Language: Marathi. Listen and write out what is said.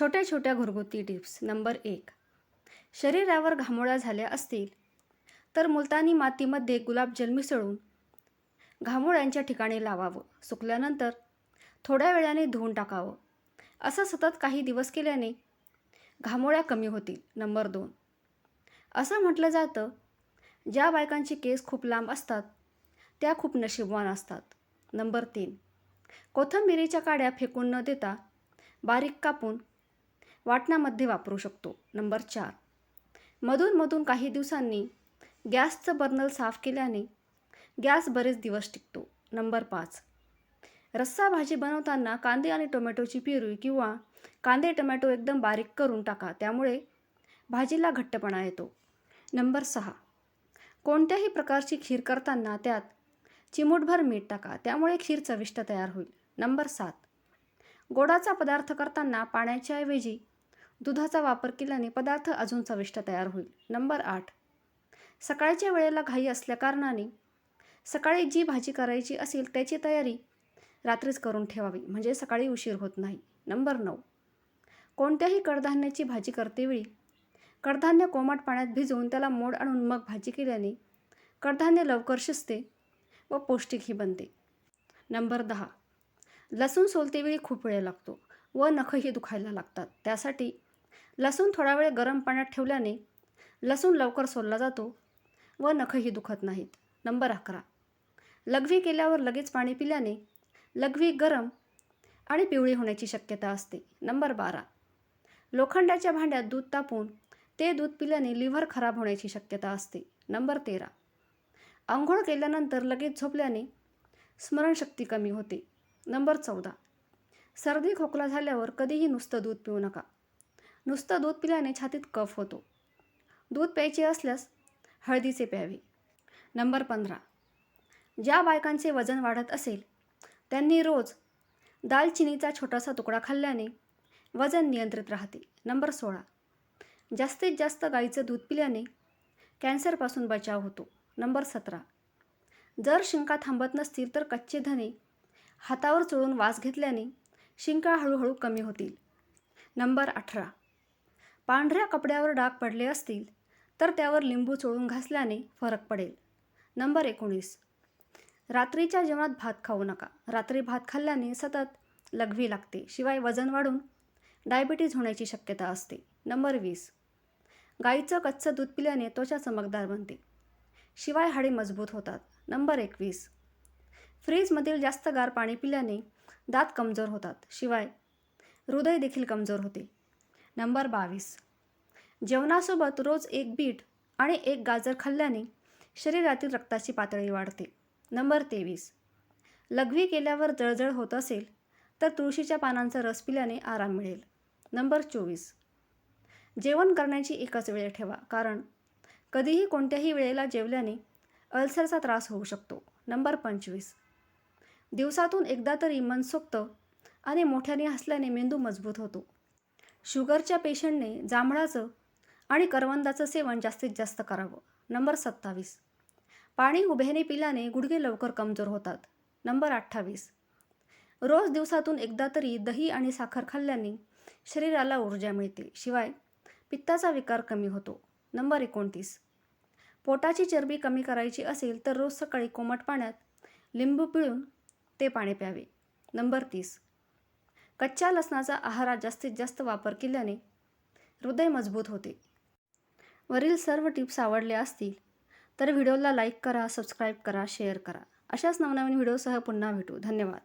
छोट्या छोट्या घरगुती टिप्स. नंबर एक शरीरावर घामोळ्या झाल्या असतील तर मुलतानी मातीमध्ये गुलाबजल मिसळून घामोळ्यांच्या ठिकाणी लावावं. सुकल्यानंतर थोड्या वेळाने धुवून टाकावं. असं सतत काही दिवस केल्याने घामोळ्या कमी होतील. नंबर दोन असं म्हटलं जातं ज्या बायकांची केस खूप लांब असतात त्या खूप नशीबवान असतात. नंबर तीन कोथिंबिरीच्या काड्या फेकून न देता बारीक कापून वाटणामध्ये वापरू शकतो. नंबर चार. मधूनमधून काही दिवसांनी गॅसचं बर्नल साफ केल्याने गॅस बरेच दिवस टिकतो. नंबर पाच. रस्सा भाजी बनवताना कांदे आणि टोमॅटोची प्युरी किंवा कांदे टोमॅटो एकदम बारीक करून टाका त्यामुळे भाजीला घट्टपणा येतो. नंबर सहा. कोणत्याही प्रकारची खीर करताना त्यात चिमूटभर मीठ टाका त्यामुळे खीर चविष्ट तयार होईल. नंबर सात. गोडाचा पदार्थ करताना पाण्याच्या ऐवजी दुधाचा वापर केल्याने पदार्थ अजून चविष्ट तयार होईल. नंबर आठ. सकाळच्या वेळेला घाई असल्याकारणाने सकाळी जी भाजी करायची असेल त्याची तयारी रात्रीच करून ठेवावी म्हणजे सकाळी उशीर होत नाही. नंबर नऊ. कोणत्याही कडधान्याची भाजी करतेवेळी कडधान्य कोमट पाण्यात भिजवून त्याला मोड आणून मग भाजी केल्याने कडधान्य लवकर शिजते व पौष्टिकही बनते. नंबर दहा. लसूण सोलतेवेळी खूप वेळ लागतो व नखही दुखायला लागतात. त्यासाठी लसूण थोडा वेळ गरम पाण्यात ठेवल्याने लसूण लवकर सोलला जातो व नखही दुखत नाहीत. नंबर अकरा. लघवी केल्यावर लगेच पाणी पिल्याने लघवी गरम आणि पिवळी होण्याची शक्यता असते. नंबर बारा. लोखंडाच्या भांड्यात दूध तापून ते दूध पिल्याने लिव्हर खराब होण्याची शक्यता असते. नंबर तेरा. आंघोळ केल्यानंतर लगेच झोपल्याने स्मरणशक्ती कमी होते. नंबर चौदा. सर्दी खोकला झाल्यावर कधीही नुसतं दूध पिऊ नका. नुसतं दूध पिल्याने छातीत कफ होतो. दूध प्यायचे असल्यास हळदीचे प्यावे. नंबर पंधरा. ज्या बायकांचे वजन वाढत असेल त्यांनी रोज दालचिनीचा छोटासा तुकडा खाल्ल्याने वजन नियंत्रित राहते. नंबर सोळा. जास्तीत जास्त गाईचं दूध पिल्याने कॅन्सरपासून बचाव होतो. नंबर सतरा. जर शिंका थांबत नसतील तर कच्चे धने हातावर चोळून वास घेतल्याने शिंका हळूहळू कमी होतील. नंबर अठरा. पांढऱ्या कपड्यावर डाग पडले असतील तर त्यावर लिंबू चोळून घासल्याने फरक पडेल. नंबर एकोणीस. रात्रीच्या जेवणात भात खाऊ नका. रात्री भात खाल्ल्याने सतत लघवी लागते. शिवाय वजन वाढून डायबिटीज होण्याची शक्यता असते. नंबर वीस. गाईचं कच्चं दूध पिल्याने त्वचा चमकदार बनते. शिवाय हाडे मजबूत होतात. नंबर एकवीस. फ्रीजमधील जास्त गार पाणी पिल्याने दात कमजोर होतात. शिवाय हृदय देखील कमजोर होते. नंबर बावीस. जेवणासोबत रोज एक बीट आणि एक गाजर खाल्ल्याने शरीरातील रक्ताची पातळी वाढते. नंबर तेवीस. लघवी केल्यावर जळजळ होत असेल तर तुळशीच्या पानांचा रस पिल्याने आराम मिळेल. नंबर चोवीस. जेवण करण्याची एकच वेळ ठेवा कारण कधीही कोणत्याही वेळेला जेवल्याने अल्सरचा त्रास होऊ शकतो. नंबर पंचवीस. दिवसातून एकदा तरी मनसोक्त आणि मोठ्याने हसल्याने मेंदू मजबूत होतो. शुगरच्या पेशंटने जांभळाचं आणि करवंदाचं सेवन जास्तीत जास्त करावं. नंबर सत्तावीस. पाणी उभ्याने पिल्याने गुडघे लवकर कमजोर होतात. नंबर अठ्ठावीस. रोज दिवसातून एकदा तरी दही आणि साखर खाल्ल्याने शरीराला ऊर्जा मिळते. शिवाय पित्ताचा विकार कमी होतो. नंबर एकोणतीस. पोटाची चरबी कमी करायची असेल तर रोज सकाळी कोमट पाण्यात लिंबू पिळून ते पाणी प्यावे. नंबर तीस. कच्च्या लसणाचा आहारात जास्तीत जास्त वापर केल्याने हृदय मजबूत होते. वरील सर्व टिप्स आवडल्या असतील तर व्हिडिओला लाईक करा सबस्क्राईब करा शेअर करा. अशाच नवनवीन व्हिडिओसह पुन्हा भेटू. धन्यवाद.